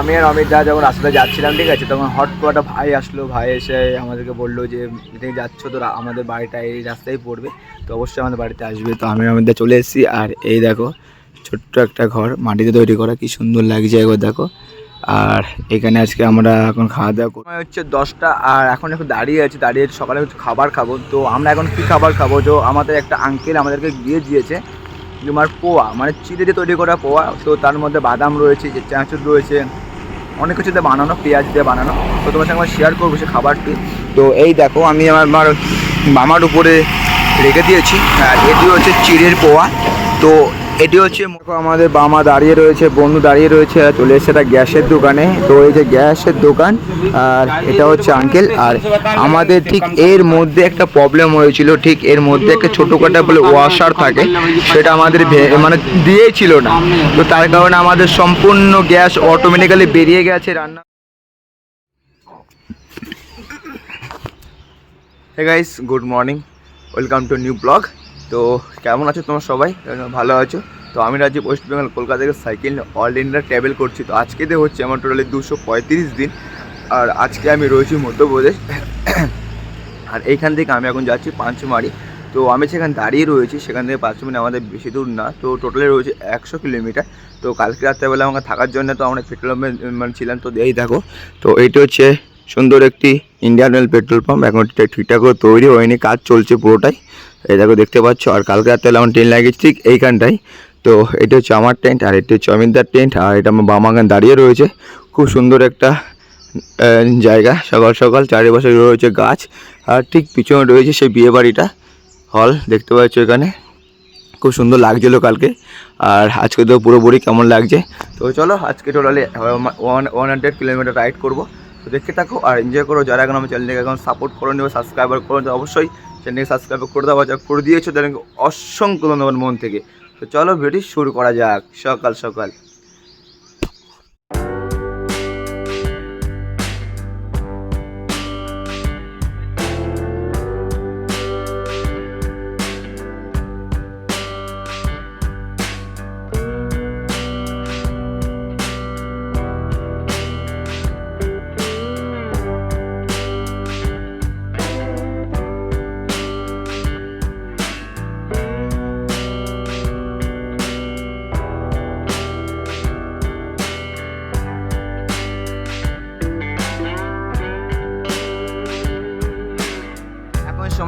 আমি আর অমিত দা যখন রাস্তাতে যাচ্ছিলাম, ঠিক আছে, তখন হট করে একটা ভাই আসলো। ভাই এসে আমাদেরকে বলল যে, এদিকে যাচ্ছ তো আমাদের বাড়িটা এই রাস্তায় পড়বে, তো অবশ্যই আমাদের বাড়িতে আসবে। তো আমি অমিত দা চলে এসেছি, আর এই দেখো, ছোট্ট একটা ঘর, মাটিতে তৈরি করা, কি সুন্দর লাগছে একবার দেখো। আর এখানে আজকে আমরা এখন খাওয়া দাওয়া সময় হচ্ছে দশটা, আর এখন একটু দাঁড়িয়ে আছি, দাঁড়িয়ে সকালে খাবার খাব। তো আমরা এখন কী খাবার খাব? তো আমাদের একটা আঙ্কেল আমাদেরকে দিয়ে দিয়েছে তোমার পোয়া মানে চিড়ে দিয়ে তৈরি করা পোয়া। তো তার মধ্যে বাদাম রয়েছে, যে চাঁচুর রয়েছে অনেক কিছু দিয়ে বানানো, পেঁয়াজ দিয়ে বানানো। তো তোমার সঙ্গে শেয়ার করব সে খাবারটি। তো এই দেখো, আমি আমার আমার মামার উপরে রেখে দিয়েছি। আর এটি হচ্ছে চিড়ের পোয়া। তো এটি হচ্ছে আমাদের বামা দাঁড়িয়ে রয়েছে, বন্ধু দাঁড়িয়ে রয়েছে চলে এসেছে একটা গ্যাসের দোকানে। তো এই যে গ্যাসের দোকান, আর এটা হচ্ছে আঙ্কেল আর আমাদের ঠিক এর মধ্যে একটা প্রবলেম হয়েছিল, ঠিক এর মধ্যে একটা ছোটোখাটো বলে ওয়াশার থাকে, সেটা আমাদের মানে দিয়েছিল না। তো তার কারণে আমাদের সম্পূর্ণ গ্যাস অটোমেটিক্যালি বেরিয়ে গেছে রান্না hey guys good morning welcome to new blog তো কেমন আছো তোমার সবাই? ভালো আছো? তো আমি রাজ্যে ওয়েস্ট বেঙ্গল কলকাতা থেকে সাইকেল নিয়ে অল ইন্ডিয়া ট্রাভেল করছি। তো আজকে দিয়ে হচ্ছে আমার টোটালি দুশো পঁয়ত্রিশ দিন। আর আজকে আমি রয়েছি মধ্যপ্রদেশ। আর এইখান থেকে আমি এখন যাচ্ছি পাঁচমারি। তো আমি সেখানে দাঁড়িয়ে রয়েছি, সেখান থেকে পাঁচমারি আমাদের বেশি দূর না। তো টোটালি রয়েছে একশো কিলোমিটার। তো কালকে রাত্রেবেলা আমাকে থাকার জন্য তো আমরা পেট্রোল পাম্পে মানে ছিলাম। তো এই দেখো, তো এইটা হচ্ছে সুন্দর একটি ইন্ডিয়ান অয়েল পেট্রোল পাম্প এখন এটা ঠিকঠাক করে তৈরি হয়নি, কাজ চলছে পুরোটাই। এই দেখো দেখতে পাচ্ছ, আর কালকে রাত্রেবেলা আমার ট্রেন লাগিয়েছি ঠিক এইখানটাই তো এটা হচ্ছে আমার টেন্ট আর এটা হচ্ছে অমিতদার টেন্ট আর এটা আমার বামাগান দাঁড়িয়ে রয়েছে। খুব সুন্দর একটা জায়গা, সকাল সকাল চারিপাশে রয়েছে গাছ, আর ঠিক পিছনে রয়েছে সেই বিয়ে বাড়িটা হল দেখতে পাচ্ছ এখানে। খুব সুন্দর লাগছিল কালকে, আর আজকে তো পুরোপুরি কেমন লাগছে। তো চলো, আজকে totally one one hundred kilometre ride করব। তো দেখতে থাকো, আর এনজয় করো। যারা এখন আমার চ্যানেলটাকে এখন সাপোর্ট করে নেবে সাবস্ক্রাইবার করে অবশ্যই চ্যানেলকে সাবস্ক্রাইব করে দেওয়া যাক করে দিয়েছ তাদেরকে অসংখ্য ধন্যবাদ মন থেকে। তো চলো ভিডিও শুরু করা যাক, সকাল সকাল।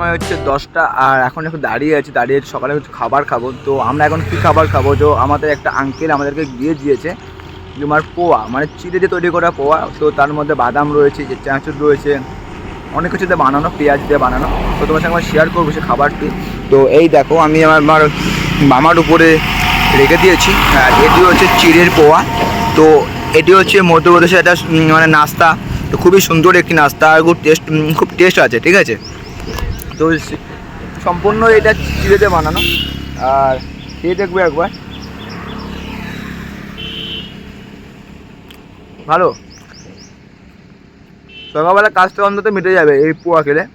সময় হচ্ছে দশটা, আর এখন একটু দাঁড়িয়ে আছি, দাঁড়িয়ে সকালে একটু খাবার খাব। তো আমরা এখন কী খাবার খাব? তো আমাদের একটা আঙ্কেল আমাদেরকে দিয়ে দিয়েছে তোমার পোয়া মানে চিড়ে দিয়ে তৈরি করা পোয়া। তো তার মধ্যে বাদাম রয়েছে, যে চাঁচুর রয়েছে, অনেক কিছু দিয়ে বানানো, পেঁয়াজ দিয়ে বানানো। তো তোমার সঙ্গে আমার শেয়ার করব সে খাবারটি। তো এই দেখো, আমি আমার আমার মামার উপরে রেখে দিয়েছি, আর এটি হচ্ছে চিড়ের পোয়া। তো এটি হচ্ছে মধ্যপ্রদেশের একটা মানে নাস্তা। তো খুবই সুন্দর একটি নাস্তা, আর খুব টেস্ট খুব টেস্ট আছে, ঠিক আছে? সে- সম্পূর্ণ এটা চিড়েতে বানানো। আর খেয়ে দেখব একবার। ভালো। সকালবেলা কাজটা অন্তত মিটে যাবে এই পোয়া খেলে।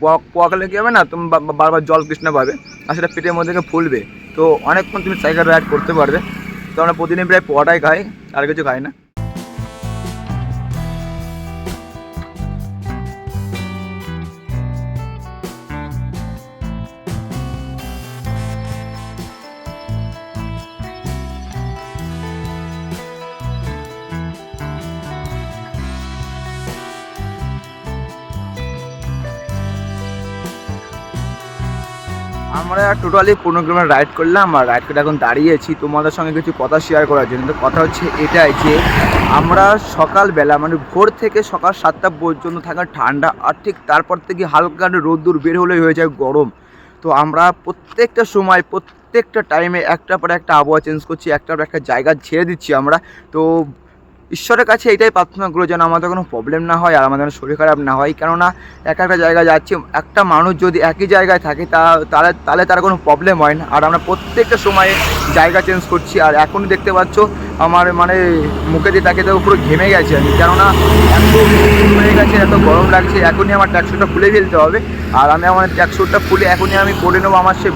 পোয়া পোয়া খেলে কী হবে না? তুমি বারবার জল কৃষ্ণ পাবে আর সেটা পেটের মধ্যে গিয়ে ফুলবে। তো অনেকক্ষণ তুমি সাইকেল রাইড করতে পারবে। তো আমরা প্রতিদিন প্রায় পোয়াটাই খাই, আর কিছু খাই না। আমরা টোটালি পনেরো কিলোমিটার রাইড করলাম আর রাইড করে এখন দাঁড়িয়েছি। তোমাদের সঙ্গে কিছু কথা শেয়ার করার জন্য। তো কথা হচ্ছে এটাই যে, আমরা সকালবেলা মানে ভোর থেকে সকাল সাতটা পর্যন্ত থাকা ঠান্ডা আর ঠিক তারপর থেকে হালকা রোদ্দুর বের হলেই হয়ে যায় গরম। তো আমরা প্রত্যেকটা সময়, প্রত্যেকটা টাইমে একটা পর একটা আবহাওয়া চেঞ্জ করছি, একটার পর একটা জায়গা ছেড়ে দিচ্ছি আমরা। তো ঈশ্বরের কাছে এটাই প্রার্থনা করো যেন আমাদের কোনো প্রবলেম না হয় আর আমাদের শরীর খারাপ না হয়। কেননা এক একটা জায়গায় যাচ্ছি, একটা মানুষ যদি একই জায়গায় থাকে তা, তাহলে তাহলে তার কোনো প্রবলেম হয় না। আর আমরা প্রত্যেকটা সময়ে জায়গা চেঞ্জ করছি আর এখনই দেখতে পাচ্ছ আমার মানে মুখে দিয়ে তাকে তো পুরো ঘেমে গেছে আমি। কেননা এত হয়ে গেছে, এত গরম লাগছে, এখনই আমার ট্যাক্সুটা খুলে ফেলতে হবে। আর আমি আমার ট্যাক্সুটটা খুলে এখনই আমি পরে নেব আমার সে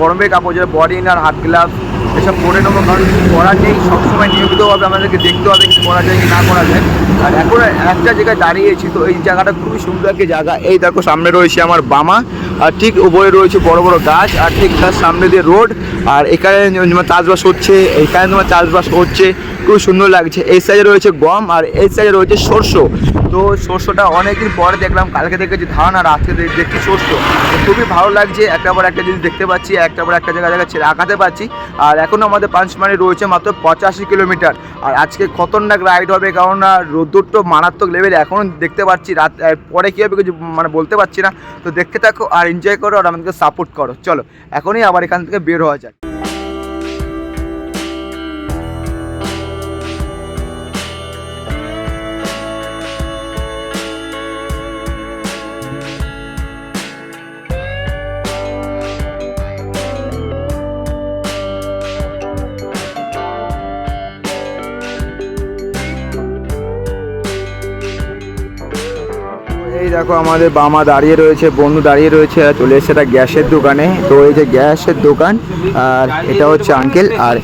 গরমের কাপড় যেটা বডি আর হাত গ্লাভস এসব করে নেব, কারণ কিছু করার নেই, সবসময় নিয়মিতভাবে আমাদেরকে দেখতে হবে কি করা যায় কি না করা যায়। আর এখন একটা জায়গায় দাঁড়িয়েছি, তো এই জায়গাটা খুবই সুন্দর একটি জায়গা। এই দেখো, সামনে রয়েছে আমার বামা, আর ঠিক উপরে রয়েছে বড় বড় গাছ, আর ঠিক তার সামনে দিয়ে রোড, আর এখানে তোমার চাষবাস হচ্ছে, এখানে তোমার চাষবাস হচ্ছে। খুব সুন্দর লাগছে। এই সাইডে রয়েছে গম আর এই সাইডে রয়েছে সর্ষ। তো সর্ষটা অনেকদিন পরে দেখলাম, কালকে দেখেছি ধান আর আজকে দেখছি সর্ষ। খুবই ভালো লাগছে, একটা পর একটা জিনিস দেখতে পাচ্ছি, একটা পর একটা জায়গা জায়গা আঁকাতে পাচ্ছি আর এখনও আমাদের পাঁচমানি রয়েছে মাত্র পঁচাশি কিলোমিটার। আর আজকে খতরনাক রাইড হবে কারণ রোদ্দুর তো মারাত্মক লেভেল এখনও দেখতে পাচ্ছি। রাত পরে কী হবে কিছু মানে বলতে পারছি না। তো দেখতে থাকো আর এনজয় করো আর আমাদেরকে সাপোর্ট করো। চলো, এখনই আবার এখান থেকে বের হওয়া যায় দেখো আমাদের বামা দাঁড়িয়ে রয়েছে বন্ধু দাঁড়িয়ে রয়েছে আর চলে এসে গ্যাসের দোকানে তো এই যে গ্যাসের দোকান আর এটা হচ্ছে আঙ্কেল আর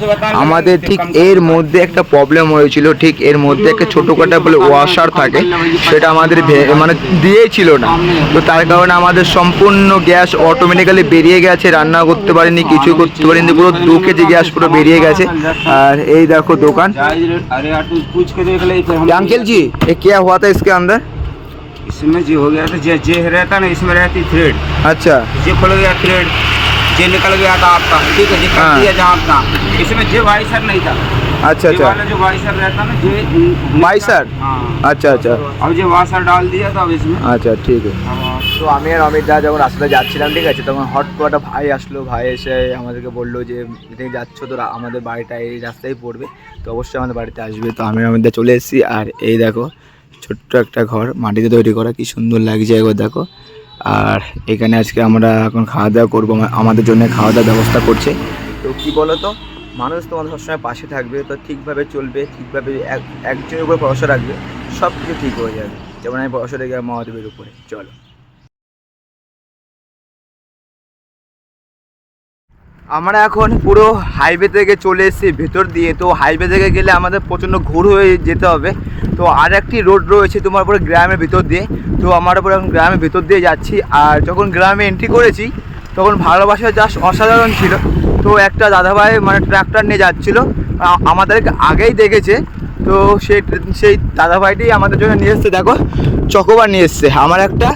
আমাদের ঠিক এর মধ্যে একটা প্রবলেম হয়েছিল ঠিক এর মধ্যে একটা ছোটো কাটা বলে ওয়াশার থাকে সেটা আমাদের মানে দিয়েছিল না তো তার কারণে আমাদের সম্পূর্ণ গ্যাস অটোমেটিক্যালি বেরিয়ে গেছে রান্না করতে পারিনি কিছু করতে পারিনি পুরো দু কেজি গ্যাস পুরো বেরিয়ে গেছে আর এই দেখো দোকান আঙ্কেল জি এ কে হওয়া তো ইসকে আন্দার हम अंकल जी ये क्या हुआ था इसके अंदर इसमें जो हो गया था जे जे रहता ना इसमें रहती थ्रेड अच्छा जे खुल गया थ्रेड जे निकल गया था आपका ठीक है जे हाँ। कर दिया जहाँ अपना इसमें जे वाइसर नहीं था अच्छा ये अच्छा वाला जो वाइसर रहता ना जे वाइसर? हाँ আচ্ছা আচ্ছা अब जो वासर डाल दिया था अब इसमें আচ্ছা ঠিক আছে अब তো আমি আর অমিত দা যখন রাস্তাতে যাচ্ছিলাম ঠিক আছে তখন হট করে একটা ভাই আসলো ভাই এসে আমাদেরকে বললো যে এদিকে যাচ্ছ তো রা- আমাদের বাড়িটা এই রাস্তায় পড়বে তো অবশ্যই আমাদের বাড়িতে আসবে তো আমি আর অমিত দা চলে এসেছি আর এই দেখো ছোট্ট একটা ঘর, মাটিতে তৈরি করা, কি সুন্দর লাগছে একবার দেখো। আর এখানে আজকে আমরা এখন খাওয়া দাওয়া করব আমাদের জন্য খাওয়া দাওয়ার ব্যবস্থা করছে। তো কি বলো তো মানুষ তোমাদের সবসময় পাশে থাকবে, তো ঠিকভাবে চলবে, ঠিকভাবে এক একজনের উপর ভরসা রাখবে সব কিছু ঠিক হয়ে যাবে। যেমন আমি ভরসা রেখে মহাদেবের উপরে। চলো। আমরা এখন পুরো হাইওয়ে থেকে চলে এসেছি ভেতর দিয়ে, তো হাইওয়ে থেকে গেলে আমাদের প্রচণ্ড ঘুর হয়ে যেতে হবে। তো আর একটি রোড রয়েছে তোমার পুরো গ্রামের ভিতর দিয়ে। তো আমরা পুরো এখন গ্রামের ভিতর দিয়ে যাচ্ছি। আর যখন গ্রামে এন্ট্রি করেছি, তখন ভালোবাসা চাষ অসাধারণ ছিল। তো একটা দাদাভাই মানে ট্রাক্টর নিয়ে যাচ্ছিল। আমাদেরকে আগেই দেখেছে। তো সেই সেই দাদাভাইটি আমাদের জন্য নিয়ে এসছে, দেখো, চকোবার নিয়ে এসছে। আমার একটা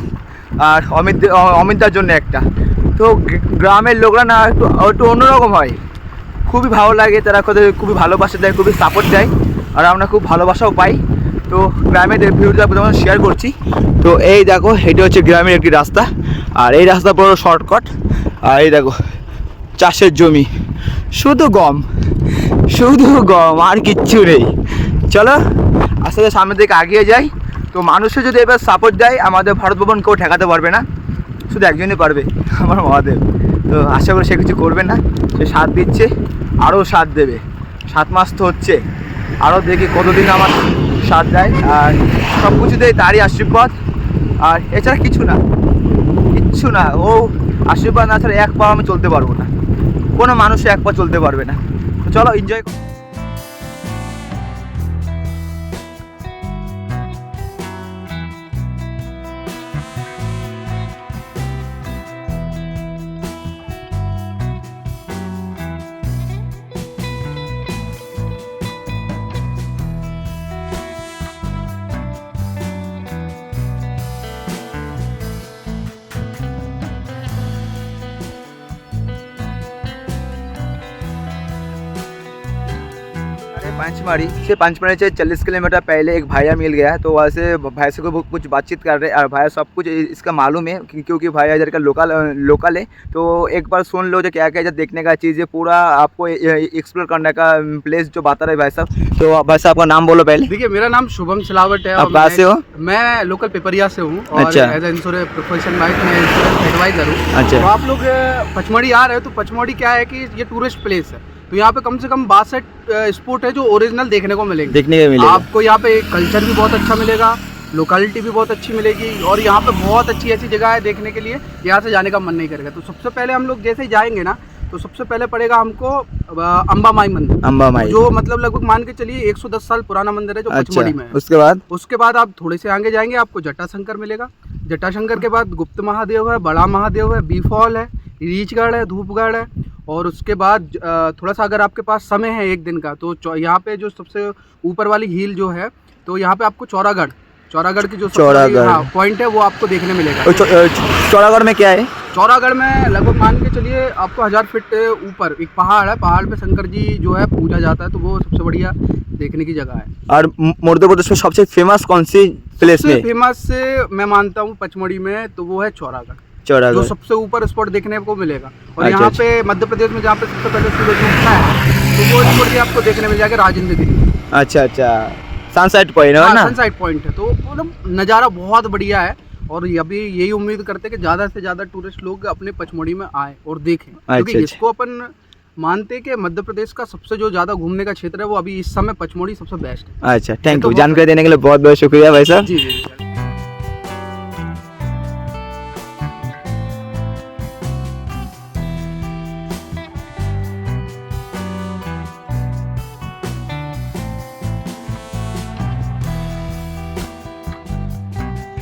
আর অমিত অমিতার জন্য একটা। তো গ্রামের লোকরা না একটু একটু অন্যরকম হয়। খুবই ভালো লাগে, তারা খুবই ভালোবাসা দেয়, খুবই সাপোর্ট দেয়। আর আমরা খুব ভালোবাসাও পাই। তো গ্রামের ভিডিওটা তোমার শেয়ার করছি। তো এই দেখো, এটা হচ্ছে গ্রামের একটি রাস্তা। আর এই রাস্তা পুরো শর্টকাট আর এই দেখো, চাষের জমি। শুধু গম শুধু গম, আর কিচ্ছু নেই। চলো, আস্তে আস্তে সামনের দিকে আগিয়ে যাই। তো মানুষের যদি এবার সাপোর্ট দেয়, আমাদের ভারত ভবন কেউ ঠেকাতে পারবে না। শুধু একজনই পারবে, আমার মহাদেব। তো আশা করি সে কিছু করবে না। সে সাথ দিচ্ছে, আরও সাথ দেবে। সাত মাস তো হচ্ছে। আরও দেখি কতদিন আমার সাথ দেয় আর সব কিছুতেই তারই আশীর্বাদ। আর এছাড়া কিছু না, কিচ্ছু না। ও আশীর্বাদ না ছাড়া এক পা আমি চলতে পারব না। কোনো মানুষ এক পা চলতে পারবে না। চলো এনজয় अरे पंचमारी से पंचमारी से चालीस किलोमीटर पहले एक भैया मिल गया तो वहाँ से भाई से कुछ बातचीत कर रहे हैं और भाई सब कुछ इसका मालूम है क्योंकि भाई इधर का लोकल लोकल है तो एक बार सुन लो जो क्या क्या इधर देखने का चीज़ है पूरा आपको एक्सप्लोर करने का प्लेस जो बता रहे भाई साहब तो भाई साहब आपका नाम बोलो पहले देखिए मेरा नाम शुभम सिलावट है आप कहाँ से हो? मैं लोकल पेपरिया से हूँ अच्छा। एज इंश्योरेंस प्रोफेशन वाइज मैं इंश्योरेंस एडवाइजर हूँ अच्छा। तो आप लोग पचमढ़ी आ रहे हो तो पचमढ़ी क्या है कि ये टूरिस्ट प्लेस है तो यहाँ पे कम से कम बासठ स्पोर्ट है जो ओरिजिनल देखने को मिलेंगे। देखने के मिलेगा। आपको यहाँ पे कल्चर भी बहुत अच्छा मिलेगा लोकेलिटी भी बहुत अच्छी मिलेगी और यहाँ पे बहुत अच्छी ऐसी जगह है देखने के लिए यहाँ से जाने का मन नहीं करेगा। तो सबसे पहले हम लोग जैसे ही जाएँगे ना तो सबसे पहले पड़ेगा हमको अम्बा माई मंदिर। अम्बा माई जो मतलब लगभग मान के चलिए 110 साल पुराना मंदिर है जो अच्छा में है। उसके बाद? उसके बाद आप थोड़े से आगे जाएँगे आपको जटाशंकर मिलेगा। जटाशंकर के बाद गुप्त महादेव है बड़ा महादेव है बी फॉल है रीचगढ़ है धूपगढ़ है और उसके बाद थोड़ा सा अगर आपके पास समय है एक दिन का तो यहाँ पे जो सबसे ऊपर वाली झील जो है तो यहाँ पे आपको चौरागढ़ चौरागढ़ की जो चौरागढ़। हाँ पॉइंट है वो आपको देखने मिलेगा। चौरागढ़ में क्या है? चौरागढ़ में लगभग मान के चलिए आपको हज़ार फीट ऊपर एक पहाड़ है पहाड़ पे शंकर जी जो है पूजा जाता है तो वो सबसे बढ़िया देखने की जगह है। और मध्य प्रदेश में सबसे फ़ेमस कौन सी प्लेस में? फ़ेमस मैं मानता हूँ पचमढ़ी में तो वो है चौरागढ़। जो चौरागढ़ सबसे ऊपर स्पॉट देखने को मिलेगा। और अच्छा, यहाँ पे मध्य प्रदेश में जहाँ पे सबसे पहले सूरज उगता है तो वो स्पॉट भी आपको देखने मिल जाएगा राजेंद्र गिरी। अच्छा अच्छा। सनसेट पॉइंट है ना? सनसाइड पॉइंट है। तो मतलब नज़ारा बहुत बढ़िया है और अभी यही उम्मीद करते हैं कि ज़्यादा से ज़्यादा टूरिस्ट लोग अपने पचमढ़ी में आए और देखें। क्योंकि अच्छा। इसको अपन मानते हैं कि मध्य प्रदेश का सबसे जो ज़्यादा घूमने का क्षेत्र है वो अभी इस समय पचमढ़ी सबसे बेस्ट है। अच्छा थैंक तो यू बहुत- जानकारी देने के लिए बहुत बहुत शुक्रिया भाई साहब। जी जी।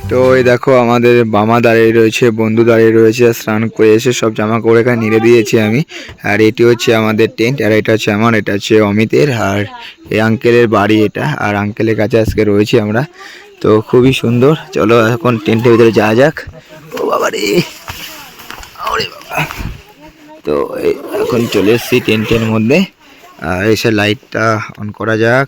তো এই দেখো আমাদের বামা দাঁড়িয়ে রয়েছে, বন্ধু দাঁড়িয়ে রয়েছে, স্নান করে এসে সব জামা কাপড় এখানে নিড়ে দিয়েছি আমি। আর এটি হচ্ছে আমাদের টেন্ট আর এটা হচ্ছে আমার, এটা হচ্ছে অমিতের, আর এই আঙ্কেলের বাড়ি এটা, আর আঙ্কেলের কাছে আজকে রয়েছি আমরা। তো খুবই সুন্দর, চলো এখন টেন্টের ভিতরে যাওয়া যাক। ও বাবা রে বাবা। তো এখন চলে এসেছি টেন্টের মধ্যে, আর এসে লাইটটা অন করা যাক।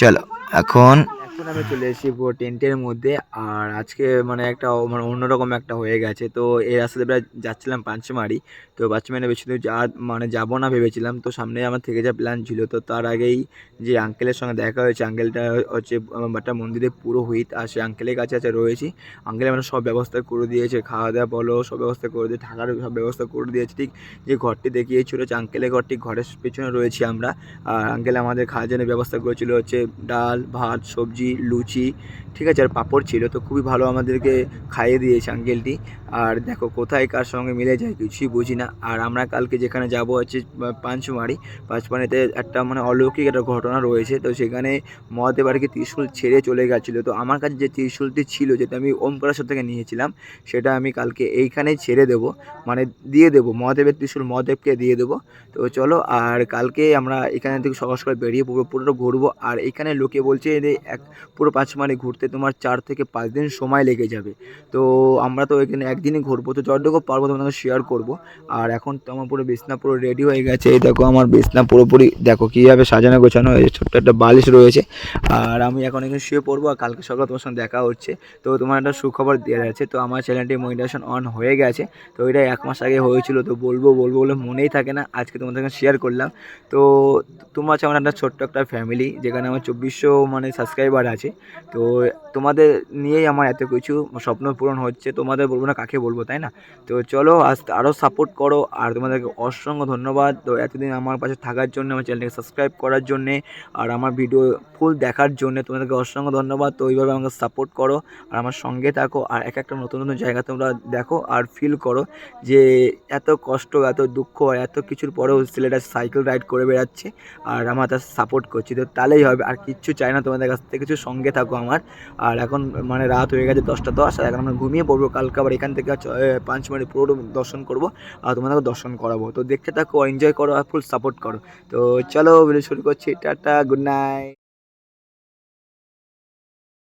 চলো, এখন এখন আমি চলে এসেছি পুরো টেন্টের মধ্যে। আর আজকে মানে একটা মানে অন্যরকম একটা হয়ে গেছে। তো এই রাস্তাতে প্রায় যাচ্ছিলাম পাঁচমারি। তো পাঁচমারি বেশি দূর যা মানে যাব না ভেবেছিলাম। তো সামনে আমার থেকে যা প্ল্যান ছিল তো তার আগেই যে আঙ্কেলের সঙ্গে দেখা হয়েছে আঙ্কেলটা হচ্ছে আহ, মন্দিরে মন্দিরের পুরোহিত আর সেই আঙ্কেলের কাছে আছে রয়েছি। আঙ্কেল মানে সব ব্যবস্থা করে দিয়েছে খাওয়া দাওয়া বলো সব ব্যবস্থা করে দিয়ে থাকার সব ব্যবস্থা করে দিয়েছে। ঠিক যে ঘরটি দেখিয়েছিল হচ্ছে আঙ্কেলের ঘরটি ঘরের পেছনে রয়েছি আমরা। আর আঙ্কেল আমাদের খাওয়ার জন্য ব্যবস্থা করেছিল হচ্ছে ডাল ভাত সবজি লুচি, ঠিক আছে, আর পাঁপড় ছিল, তো খুবই ভালো আমাদেরকে খাইয়ে দিয়েছে আঙ্কেলটি আর দেখো, কোথায় কার সঙ্গে মিলে যায় কিছুই বুঝি না। আর আমরা কালকে যেখানে যাব হচ্ছে পা- পাঁচমারি। পাঁচমারিতে একটা মানে অলৌকিক একটা ঘটনা রয়েছে, তো সেখানে মহাদেব আর কি ত্রিশূল ছেড়ে চলে গেছিল। তো আমার কাছে যে ত্রিশূলটি ছিল, যেটা আমি ওমকারেশ্বর থেকে নিয়েছিলাম, সেটা আমি কালকে এইখানেই ছেড়ে দেবো মানে দিয়ে দেবো, মহাদেবের ত্রিশূল মহাদেবকে দিয়ে দেবো। তো চলো, আর কালকে আমরা এখানে থেকে সকাল সকাল বেরিয়ে পুরো পুরোটা ঘুরবো। আর এখানে লোকে বলছে যে, এক পুরো পাঁচমারি ঘুরতে তোমার চার থেকে পাঁচ দিন সময় লেগে যাবে। তো আমরা তো এখানে একদিনই ঘুরবো। তো যতটুকু পারব তোমাকে শেয়ার করব। আর এখন তো আমার পুরো বিছনা পুরো রেডি হয়ে গেছে। এই দেখো আমার বিছনা পুরোপুরি, দেখো কীভাবে সাজানো গোছানো হয়েছে। ছোট্ট একটা বালিশ রয়েছে। আর আমি এখন এখানে শুয়ে পড়ব আর কালকে সকাল তোমার সঙ্গে দেখা হচ্ছে। তো তোমার একটা সুখবর দেওয়া যাচ্ছে তো আমার চ্যানেলটি মনিটাইজেশন অন হয়ে গেছে। তো এটা এক মাস আগে হয়েছিল। তো বলব বলব বলে মনেই থাকে না। আজকে তোমাদের শেয়ার করলাম। তো তোমার হচ্ছে আমার একটা ছোট্ট একটা ফ্যামিলি যেখানে আমার চব্বিশশো মানে সাবস্ক্রাইবার আছে। তো তোমাদের নিয়েই আমার এত কিছু স্বপ্ন পূরণ হচ্ছে। তোমাদের বলব না কাকে বলব, তাই না? তো চলো, আজ আরও সাপোর্ট করো। আর তোমাদেরকে অসংখ্য ধন্যবাদ। তো এতদিন আমার পাশে থাকার জন্য, আমার চ্যানেলটাকে সাবস্ক্রাইব করার জন্যে, আর আমার ভিডিও ফুল দেখার জন্য তোমাদেরকে অসংখ্য ধন্যবাদ। তো এইভাবে আমাকে সাপোর্ট করো, আর আমার সঙ্গে থাকো, আর এক একটা নতুন নতুন জায়গা তোমরা দেখো আর ফিল করো যে এত কষ্ট, এত দুঃখ, এত কিছুর পরেও ছেলেটা সাইকেল রাইড করে বেড়াচ্ছে, আর আমার তার সাপোর্ট করছি। তো তাহলেই হবে, আর কিচ্ছু চাই না তোমাদের কাছ থেকে, কিছু সঙ্গে থাকো আমার। আর এখন মানে রাত হয়ে গেছে দশটা দশ, আর এখন আমরা ঘুমিয়ে পড়ব। কালকে আবার এখান থেকে পাঁচমারি পুরো দর্শন করব, আর তোমাদেরকে দর্শন করাবো। তো দেখতে থাকো এনজয় করো, আর ফুল সাপোর্ট করো। তো চলো ভিডিও শুরু করছি। Tata good night